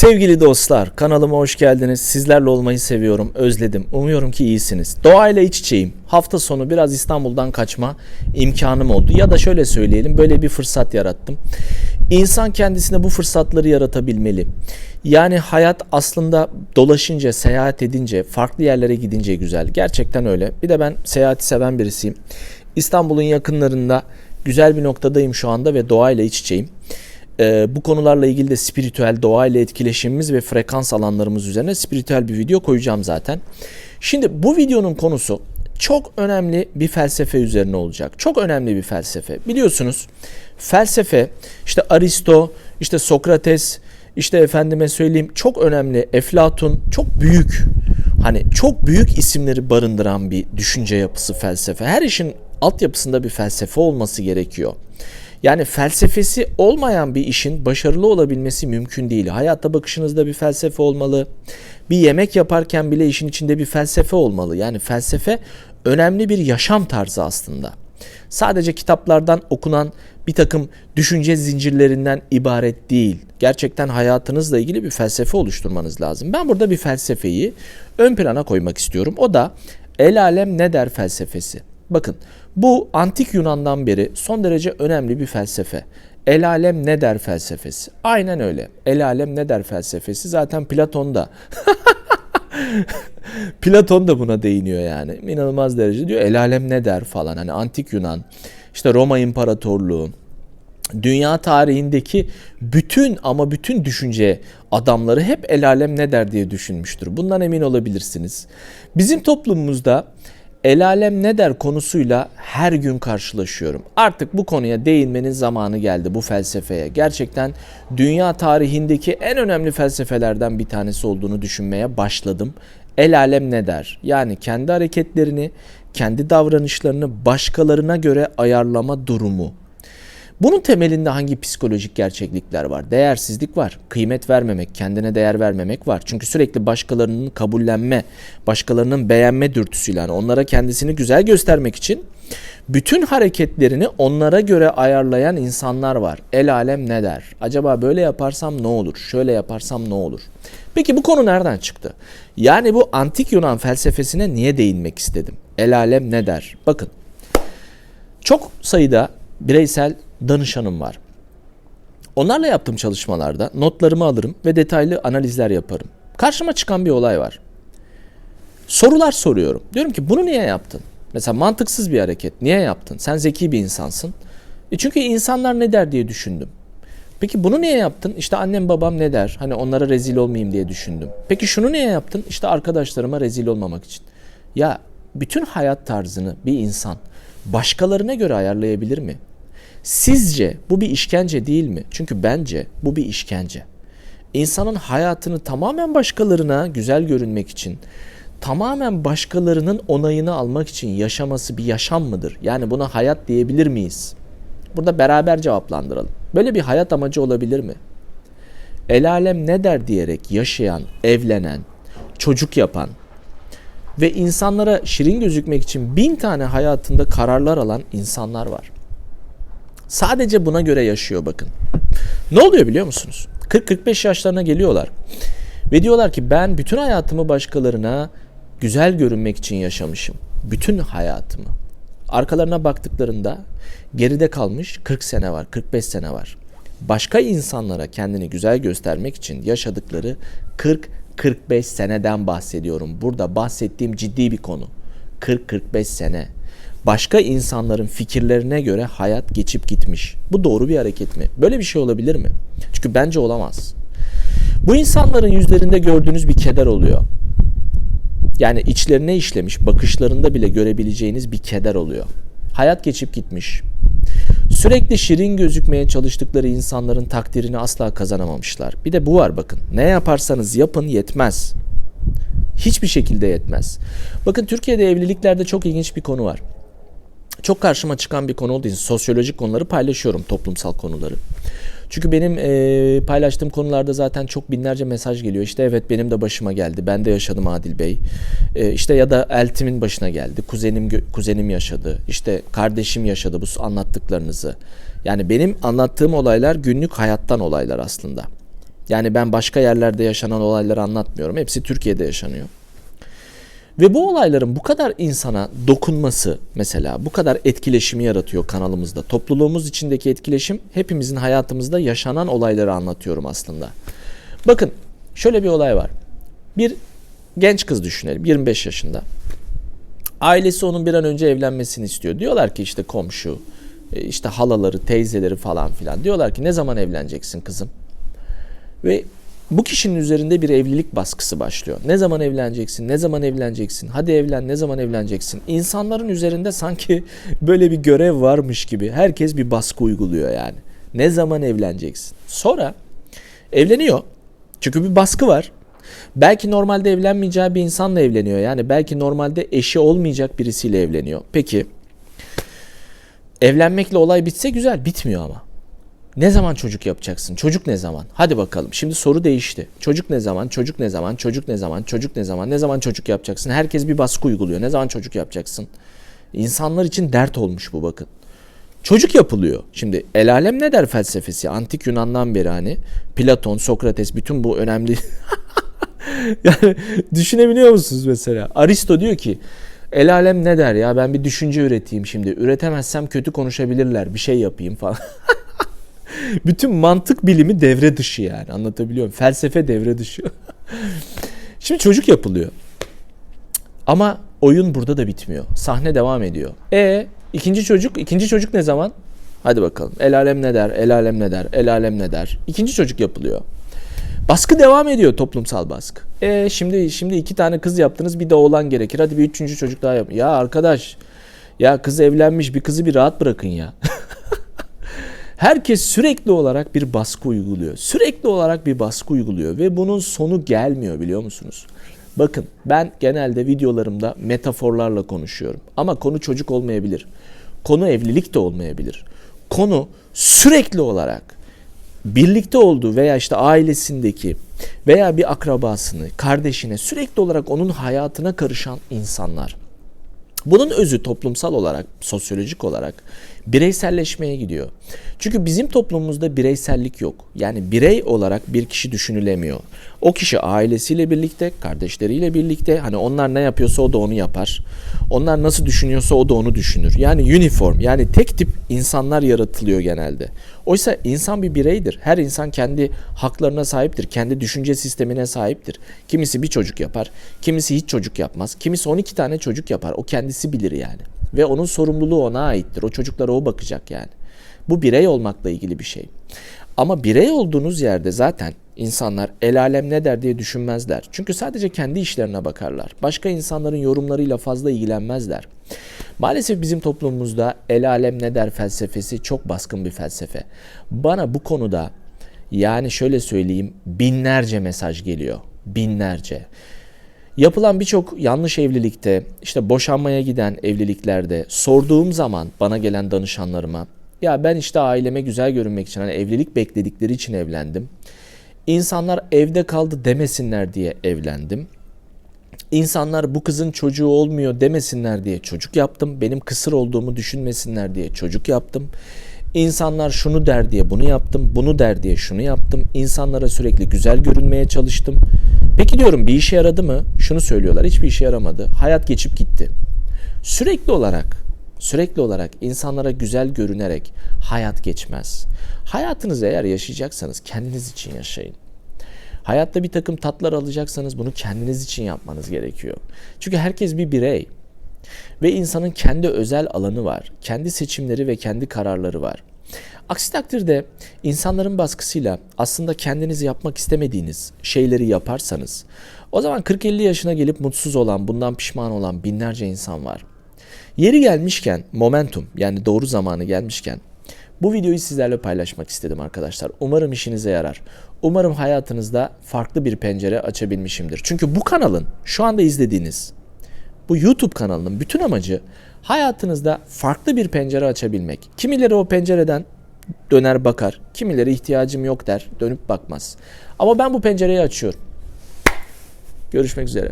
Sevgili dostlar, kanalıma hoş geldiniz. Sizlerle olmayı seviyorum, özledim. Umuyorum ki iyisiniz. Doğayla iç içeyim. Hafta sonu biraz İstanbul'dan kaçma imkanım oldu. Ya da şöyle söyleyelim, böyle bir fırsat yarattım. İnsan kendisine bu fırsatları yaratabilmeli. Yani hayat aslında dolaşınca, seyahat edince, farklı yerlere gidince güzel. Gerçekten öyle. Bir de ben seyahati seven birisiyim. İstanbul'un yakınlarında güzel bir noktadayım şu anda ve doğayla iç içeyim. Ee, bu konularla ilgili de spiritüel doğayla etkileşimimiz ve frekans alanlarımız üzerine spiritüel bir video koyacağım zaten. Şimdi bu videonun konusu çok önemli bir felsefe üzerine olacak. Çok önemli bir felsefe. Biliyorsunuz felsefe işte Aristo, işte Sokrates, işte efendime söyleyeyim çok önemli Eflatun, çok büyük hani çok büyük isimleri barındıran bir düşünce yapısı felsefe. Her işin altyapısında bir felsefe olması gerekiyor. Yani felsefesi olmayan bir işin başarılı olabilmesi mümkün değil. Hayata bakışınızda bir felsefe olmalı. Bir yemek yaparken bile işin içinde bir felsefe olmalı. Yani felsefe önemli bir yaşam tarzı aslında. Sadece kitaplardan okunan bir takım düşünce zincirlerinden ibaret değil. Gerçekten hayatınızla ilgili bir felsefe oluşturmanız lazım. Ben burada bir felsefeyi ön plana koymak istiyorum. O da el alem ne der felsefesi. Bakın bu antik Yunan'dan beri son derece önemli bir felsefe. El alem ne der felsefesi. Aynen öyle. El alem ne der felsefesi zaten Platon'da. Platon da buna değiniyor yani. İnanılmaz derece diyor el alem ne der falan. Hani antik Yunan, işte Roma İmparatorluğu, dünya tarihindeki bütün ama bütün düşünce adamları hep el alem ne der diye düşünmüştür. Bundan emin olabilirsiniz. Bizim toplumumuzda el alem ne der konusuyla her gün karşılaşıyorum. Artık bu konuya değinmenin zamanı geldi bu felsefeye. Gerçekten dünya tarihindeki en önemli felsefelerden bir tanesi olduğunu düşünmeye başladım. El alem ne der? Yani kendi hareketlerini, kendi davranışlarını başkalarına göre ayarlama durumu. Bunun temelinde hangi psikolojik gerçeklikler var? Değersizlik var. Kıymet vermemek, kendine değer vermemek var. Çünkü sürekli başkalarının kabullenme, başkalarının beğenme dürtüsüyle yani onlara kendisini güzel göstermek için bütün hareketlerini onlara göre ayarlayan insanlar var. El alem ne der? Acaba böyle yaparsam ne olur? Şöyle yaparsam ne olur? Peki bu konu nereden çıktı? Yani bu antik Yunan felsefesine niye değinmek istedim? El alem ne der? Bakın. Çok sayıda bireysel danışanım var. Onlarla yaptığım çalışmalarda notlarımı alırım ve detaylı analizler yaparım. Karşıma çıkan bir olay var. Sorular soruyorum. Diyorum ki bunu niye yaptın? Mesela mantıksız bir hareket. Niye yaptın? Sen zeki bir insansın. E çünkü insanlar ne der diye düşündüm. Peki bunu niye yaptın? İşte annem babam ne der? Hani onlara rezil olmayayım diye düşündüm. Peki şunu niye yaptın? İşte arkadaşlarıma rezil olmamak için. Ya bütün hayat tarzını bir insan başkalarına göre ayarlayabilir mi? Sizce bu bir işkence değil mi? Çünkü bence bu bir işkence. İnsanın hayatını tamamen başkalarına güzel görünmek için, tamamen başkalarının onayını almak için yaşaması bir yaşam mıdır? Yani buna hayat diyebilir miyiz? Burada beraber cevaplandıralım. Böyle bir hayat amacı olabilir mi? El alem ne der diyerek yaşayan, evlenen, çocuk yapan ve insanlara şirin gözükmek için bin tane hayatında kararlar alan insanlar var. Sadece buna göre yaşıyor bakın. Ne oluyor biliyor musunuz? 40-45 yaşlarına geliyorlar. Ve diyorlar ki ben bütün hayatımı başkalarına güzel görünmek için yaşamışım. Bütün hayatımı. Arkalarına baktıklarında geride kalmış 40 sene var, 45 sene var. Başka insanlara kendini güzel göstermek için yaşadıkları 40-45 seneden bahsediyorum. Burada bahsettiğim ciddi bir konu. 40-45 sene başka insanların fikirlerine göre hayat geçip gitmiş. Bu doğru bir hareket mi? Böyle bir şey olabilir mi? Çünkü bence olamaz. Bu insanların yüzlerinde gördüğünüz bir keder oluyor. Yani içlerine işlemiş, bakışlarında bile görebileceğiniz bir keder oluyor. Hayat geçip gitmiş. Sürekli şirin gözükmeye çalıştıkları insanların takdirini asla kazanamamışlar. Bir de bu var bakın. Ne yaparsanız yapın yetmez. Hiçbir şekilde yetmez. Bakın Türkiye'de evliliklerde çok ilginç bir konu var çok karşıma çıkan bir konu olduğu için sosyolojik konuları paylaşıyorum, toplumsal konuları. Çünkü benim e, paylaştığım konularda zaten çok binlerce mesaj geliyor. İşte evet benim de başıma geldi. Ben de yaşadım Adil Bey. E, işte ya da eltimin başına geldi. Kuzenim kuzenim yaşadı. İşte kardeşim yaşadı bu anlattıklarınızı. Yani benim anlattığım olaylar günlük hayattan olaylar aslında. Yani ben başka yerlerde yaşanan olayları anlatmıyorum. Hepsi Türkiye'de yaşanıyor. Ve bu olayların bu kadar insana dokunması mesela bu kadar etkileşimi yaratıyor kanalımızda. Topluluğumuz içindeki etkileşim hepimizin hayatımızda yaşanan olayları anlatıyorum aslında. Bakın şöyle bir olay var. Bir genç kız düşünelim 25 yaşında. Ailesi onun bir an önce evlenmesini istiyor. Diyorlar ki işte komşu, e, işte halaları, teyzeleri falan filan. Diyorlar ki ne zaman evleneceksin kızım? Ve bu kişinin üzerinde bir evlilik baskısı başlıyor. Ne zaman evleneceksin? Ne zaman evleneceksin? Hadi evlen, ne zaman evleneceksin? İnsanların üzerinde sanki böyle bir görev varmış gibi herkes bir baskı uyguluyor yani. Ne zaman evleneceksin? Sonra evleniyor. Çünkü bir baskı var. Belki normalde evlenmeyeceği bir insanla evleniyor. Yani belki normalde eşi olmayacak birisiyle evleniyor. Peki evlenmekle olay bitse güzel. Bitmiyor ama. Ne zaman çocuk yapacaksın? Çocuk ne zaman? Hadi bakalım. Şimdi soru değişti. Çocuk ne zaman? Çocuk ne zaman? Çocuk ne zaman? Çocuk ne zaman? Ne zaman çocuk yapacaksın? Herkes bir baskı uyguluyor. Ne zaman çocuk yapacaksın? İnsanlar için dert olmuş bu bakın. Çocuk yapılıyor. Şimdi el alem ne der felsefesi? Antik Yunan'dan beri hani Platon, Sokrates bütün bu önemli yani düşünebiliyor musunuz mesela? Aristo diyor ki el alem ne der ya ben bir düşünce üreteyim şimdi. Üretemezsem kötü konuşabilirler bir şey yapayım falan. Bütün mantık bilimi devre dışı yani anlatabiliyor muyum? Felsefe devre dışı. Şimdi çocuk yapılıyor. Ama oyun burada da bitmiyor. Sahne devam ediyor. E ikinci çocuk, ikinci çocuk ne zaman? Hadi bakalım. El alem ne der? El alem ne der? El alem ne der? İkinci çocuk yapılıyor. Baskı devam ediyor toplumsal baskı. E şimdi şimdi iki tane kız yaptınız bir de oğlan gerekir. Hadi bir üçüncü çocuk daha yap. Ya arkadaş ya kız evlenmiş bir kızı bir rahat bırakın ya. Herkes sürekli olarak bir baskı uyguluyor. Sürekli olarak bir baskı uyguluyor ve bunun sonu gelmiyor biliyor musunuz? Bakın ben genelde videolarımda metaforlarla konuşuyorum. Ama konu çocuk olmayabilir. Konu evlilik de olmayabilir. Konu sürekli olarak birlikte olduğu veya işte ailesindeki veya bir akrabasını, kardeşine sürekli olarak onun hayatına karışan insanlar. Bunun özü toplumsal olarak, sosyolojik olarak bireyselleşmeye gidiyor. Çünkü bizim toplumumuzda bireysellik yok. Yani birey olarak bir kişi düşünülemiyor. O kişi ailesiyle birlikte, kardeşleriyle birlikte hani onlar ne yapıyorsa o da onu yapar. Onlar nasıl düşünüyorsa o da onu düşünür. Yani uniform yani tek tip insanlar yaratılıyor genelde. Oysa insan bir bireydir. Her insan kendi haklarına sahiptir. Kendi düşünce sistemine sahiptir. Kimisi bir çocuk yapar, kimisi hiç çocuk yapmaz. Kimisi 12 tane çocuk yapar. O kendisi bilir yani. Ve onun sorumluluğu ona aittir. O çocuklara o bakacak yani. Bu birey olmakla ilgili bir şey. Ama birey olduğunuz yerde zaten insanlar el alem ne der diye düşünmezler. Çünkü sadece kendi işlerine bakarlar. Başka insanların yorumlarıyla fazla ilgilenmezler. Maalesef bizim toplumumuzda el alem ne der felsefesi çok baskın bir felsefe. Bana bu konuda yani şöyle söyleyeyim binlerce mesaj geliyor. Binlerce. Yapılan birçok yanlış evlilikte, işte boşanmaya giden evliliklerde sorduğum zaman bana gelen danışanlarıma ya ben işte aileme güzel görünmek için hani evlilik bekledikleri için evlendim. İnsanlar evde kaldı demesinler diye evlendim. İnsanlar bu kızın çocuğu olmuyor demesinler diye çocuk yaptım. Benim kısır olduğumu düşünmesinler diye çocuk yaptım. İnsanlar şunu der diye bunu yaptım, bunu der diye şunu yaptım. İnsanlara sürekli güzel görünmeye çalıştım. Peki diyorum bir işe yaradı mı? Şunu söylüyorlar, hiçbir işe yaramadı. Hayat geçip gitti. Sürekli olarak, sürekli olarak insanlara güzel görünerek hayat geçmez. Hayatınızı eğer yaşayacaksanız kendiniz için yaşayın. Hayatta bir takım tatlar alacaksanız bunu kendiniz için yapmanız gerekiyor. Çünkü herkes bir birey. Ve insanın kendi özel alanı var. Kendi seçimleri ve kendi kararları var. Aksi takdirde insanların baskısıyla aslında kendiniz yapmak istemediğiniz şeyleri yaparsanız o zaman 40-50 yaşına gelip mutsuz olan, bundan pişman olan binlerce insan var. Yeri gelmişken, momentum yani doğru zamanı gelmişken bu videoyu sizlerle paylaşmak istedim arkadaşlar. Umarım işinize yarar. Umarım hayatınızda farklı bir pencere açabilmişimdir. Çünkü bu kanalın şu anda izlediğiniz bu YouTube kanalının bütün amacı hayatınızda farklı bir pencere açabilmek. Kimileri o pencereden döner bakar, kimileri ihtiyacım yok der, dönüp bakmaz. Ama ben bu pencereyi açıyorum. Görüşmek üzere.